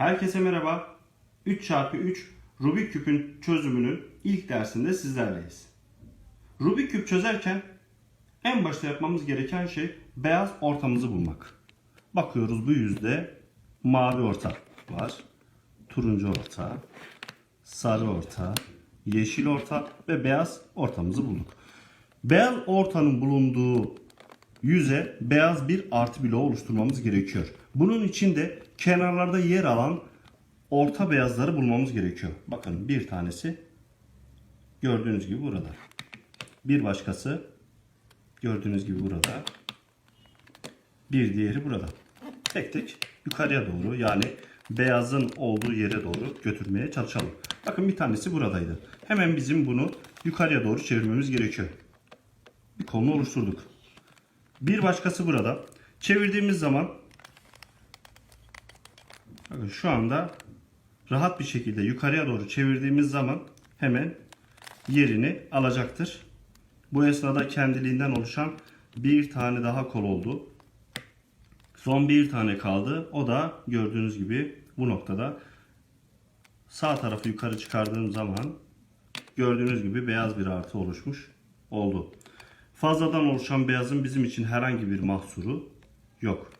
Herkese merhaba. 3x3 Rubik küpün çözümünün ilk dersinde sizlerleyiz. Rubik küp çözerken en başta yapmamız gereken şey beyaz ortamızı bulmak. Bakıyoruz bu yüzde mavi orta var, turuncu orta, sarı orta, yeşil orta ve beyaz ortamızı bulduk. Beyaz ortanın bulunduğu yüze beyaz bir artı bloğu oluşturmamız gerekiyor. Bunun için de kenarlarda yer alan orta beyazları bulmamız gerekiyor. Bakın bir tanesi gördüğünüz gibi burada. Bir başkası gördüğünüz gibi burada. Bir diğeri burada. Tek tek yukarıya doğru yani beyazın olduğu yere doğru götürmeye çalışalım. Bakın bir tanesi buradaydı. Hemen bizim bunu yukarıya doğru çevirmemiz gerekiyor. Bir kolunu oluşturduk. Bir başkası burada. Çevirdiğimiz zaman bakın şu anda rahat bir şekilde yukarıya doğru çevirdiğimiz zaman hemen yerini alacaktır. Bu esnada kendiliğinden oluşan bir tane daha kol oldu. Son bir tane kaldı. O da gördüğünüz gibi bu noktada sağ tarafı yukarı çıkardığım zaman gördüğünüz gibi beyaz bir artı oluşmuş oldu. Fazladan oluşan beyazın bizim için herhangi bir mahsuru yok.